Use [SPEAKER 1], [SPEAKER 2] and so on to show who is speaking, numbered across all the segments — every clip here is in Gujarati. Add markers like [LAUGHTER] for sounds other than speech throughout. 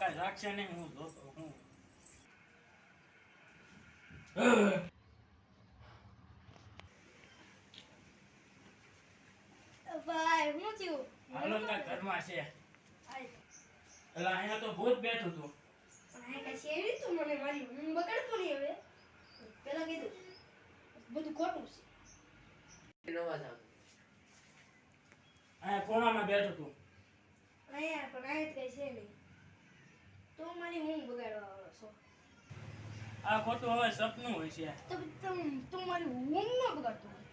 [SPEAKER 1] કાંઈ રાખશે નહીં હું જોતો હું.
[SPEAKER 2] ભાઈ હું થયું?
[SPEAKER 1] હાલો ને ઘરમાં છે. એટલે અહીંયા તો ભૂત બેઠું હતું
[SPEAKER 2] તું મને મારી. હું બગાડતો નહીં હવે. પેલા કીધું બધું ખોટું છે.
[SPEAKER 1] અહીંયા ખૂણામાં બેઠું હતું
[SPEAKER 2] અહીંયા પણ આ કઈ છે નહીં. તું મારી ઊંઘ બગાડવા વાળો છો
[SPEAKER 1] આ ખોટું હવે સપનું હોય છે
[SPEAKER 2] તો તું તું મારી ઊંઘ ન બગાડતો હોય.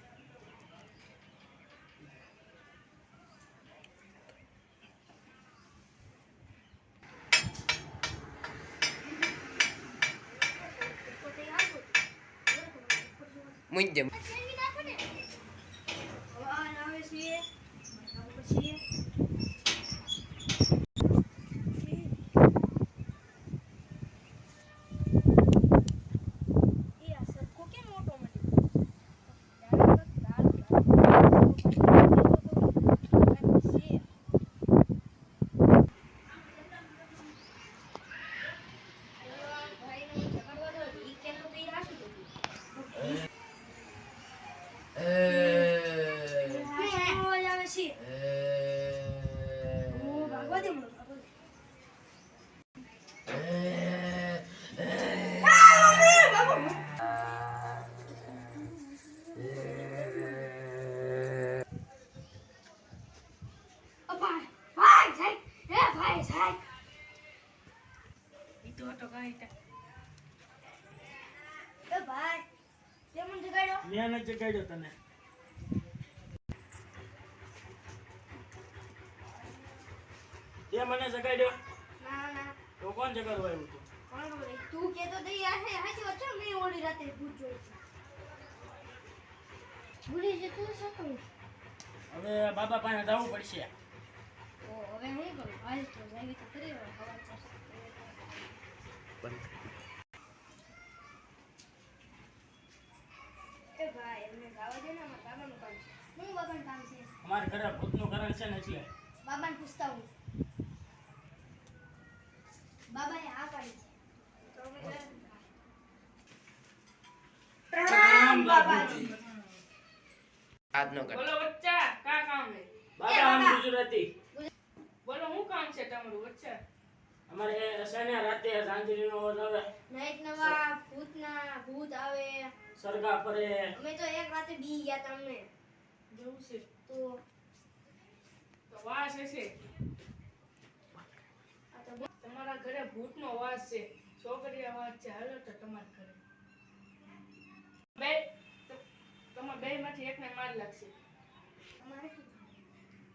[SPEAKER 2] પોતે આપો.
[SPEAKER 3] મુંજે
[SPEAKER 2] જગાડ્યો?
[SPEAKER 1] મેં જગાડ્યો તને જગાડ્યો જગાડવા આવ્યું
[SPEAKER 2] તું તું કેતો તો વાત મેં ઓલી રાતે ભૂત જોઈ. ભૂલી જતું તો.
[SPEAKER 1] હવે બાબા પાસે જવું પડશે
[SPEAKER 2] ઓ, હવે હું કરું? હાલ તો જાવી તો કરી ને, અમારા બાબાનું કામ છે. હું બાબાનું કામ છે?
[SPEAKER 1] અમારે ઘરે ભૂતનું કારણ છે ને એટલે
[SPEAKER 2] બાબાને પૂછતા હું. બાબાએ હા પાડી છે. તો અમે ગયા. પ્રણામ બાબાજી.
[SPEAKER 3] આજનો
[SPEAKER 4] બોલો બચ્ચા કા કામ હે
[SPEAKER 1] બાબા આમ ગુજરાતી
[SPEAKER 4] બોલો શું કામ છે તમારું બચ્ચા
[SPEAKER 1] અમારે છે રાતે સાંજરીનો અવાજ આવે.
[SPEAKER 2] નાઈટ નવા ભૂતના ભૂત આવે.
[SPEAKER 1] સરગા ફરે
[SPEAKER 2] અમે તો એક રાતે બી ગયા તા અમને
[SPEAKER 4] જેવું છે
[SPEAKER 2] તો.
[SPEAKER 4] તો વાસ છે
[SPEAKER 2] આ તો
[SPEAKER 4] તમારા ઘરે ભૂતનો વાસ છે. છોકરી અવાજ છે. હાલો તો તમારા ઘરે. બે ત- તમારા બે માંથી એકને માર લાગશે.
[SPEAKER 2] અમારે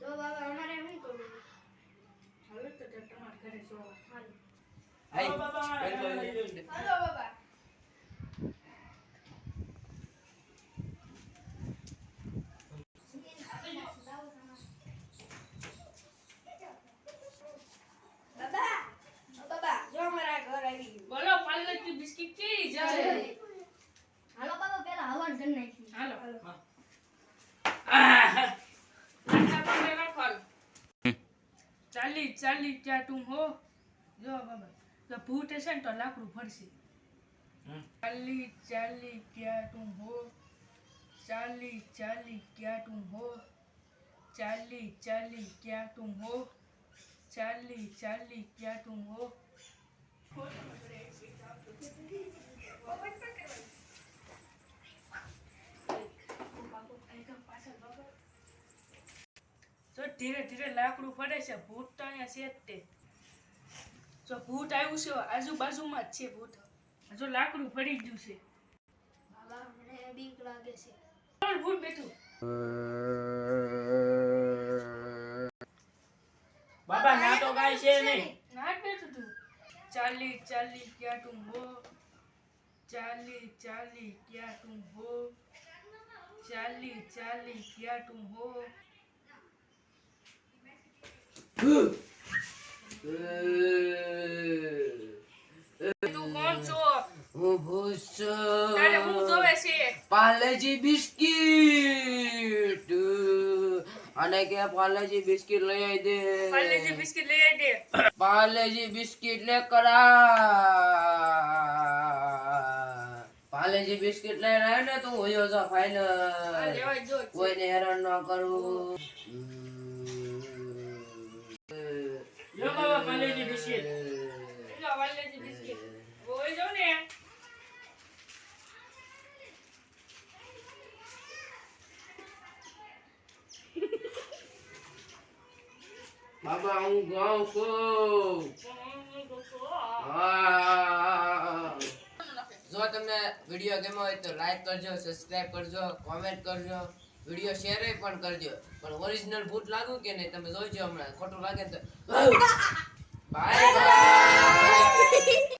[SPEAKER 2] તો બાબા અમારે શું કરવું?
[SPEAKER 4] ઘરે જોવા.
[SPEAKER 2] હાલો.
[SPEAKER 1] બાબા.
[SPEAKER 2] હાલો બાબા ઓ બાબા જો અમારા ઘર આવી ગયું
[SPEAKER 4] બોલો પાર્લરથી બિસ્કિટ કેવી જાય
[SPEAKER 2] હાલો બાબા પેલા હવન કરી નાખી
[SPEAKER 4] હાલો
[SPEAKER 1] આહ!
[SPEAKER 4] લાકડા પાસે રાખો હાલો. ચાલી ચાલી ક્યાં તું હો. જો બાબા તો ભૂત હશે ને તો લાકડું ફરશે ચાલી ચાલી ક્યાં તું હો. ચાલી ચાલી ક્યાં તું હો. ચાલી ચાલી ક્યાં તું હો. ચાલી ચાલી ક્યાં તું હો. ધીરે ધીરે લાકડું ફરે છે ભૂત તો અહીંયા છે જ તે. જો ભૂત આવ્યું છે આજુબાજુમાં જ છે ભૂત. જો લાકડું ફરી ગયું છે.
[SPEAKER 2] બાબા મને બીક લાગે છે.
[SPEAKER 4] ભૂત બેઠું.
[SPEAKER 1] બાબા ના તો કાંઈ છે નહીં.
[SPEAKER 4] ના બેઠું તું. ચાલી ચાલી ક્યાં તું હો? ચાલી ચાલી ક્યાં તું હો? ચાલી ચાલી ક્યાં તું હો? તું કોણ છો
[SPEAKER 3] હું ભૂત છું.
[SPEAKER 4] તારે હું જોવે છે
[SPEAKER 3] પાર્લેજી બિસ્કિટ. અને કે પાર્લેજી બિસ્કિટ લઈ આવી દે.
[SPEAKER 4] પાર્લેજી બિસ્કિટ લઈ આવી દે.
[SPEAKER 3] પાર્લેજી બિસ્કિટ લે કરા પાર્લેજી બિસ્કિટ લઈ આવ્યો ને તું હોયો છો
[SPEAKER 4] જો
[SPEAKER 3] કોઈને હેરાન ન કરું.
[SPEAKER 4] હોય જાવ ને
[SPEAKER 3] બાબા હું ગાઉં છું હા. જો તમને વીડિયો ગમ્યો હોય તો લાઈક કરજો સબસ્ક્રાઇબ કરજો કોમેન્ટ કરજો. વીડિયો શેર પણ કરજો. પણ ઓરિજિનલ ભૂત લાગુ કે નહીં તમે જોઈજો હમણાં. ખોટું લાગે ને તો [LAUGHS] બાય બાય